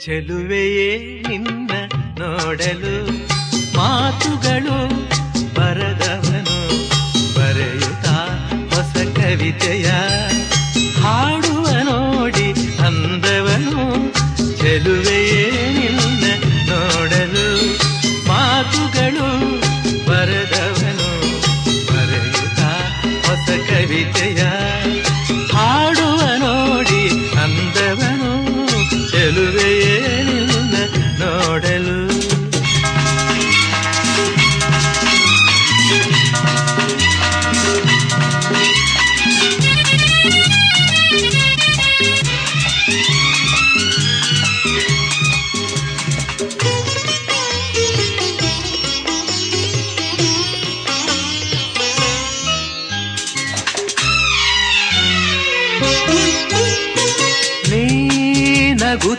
ಚೆಲುವೆಯೇ ನಿನ್ನ ನೋಡಲು. ಮಾತುಗಳು ಬರದವನು ಬರೆಯುತ್ತ ಹೊಸ ಕವಿತೆಯ. ಹಾಡುವ ನೋಡಿ ಅಂದವನು ಚೆಲುವೆಯೇ ನಿನ್ನ ನೋಡಲು. ಮಾತುಗಳು ಬರದವನು ಬರೆಯುತ್ತ ಹೊಸ ಕವಿತೆಯ. ನೀ ನಗುತಿ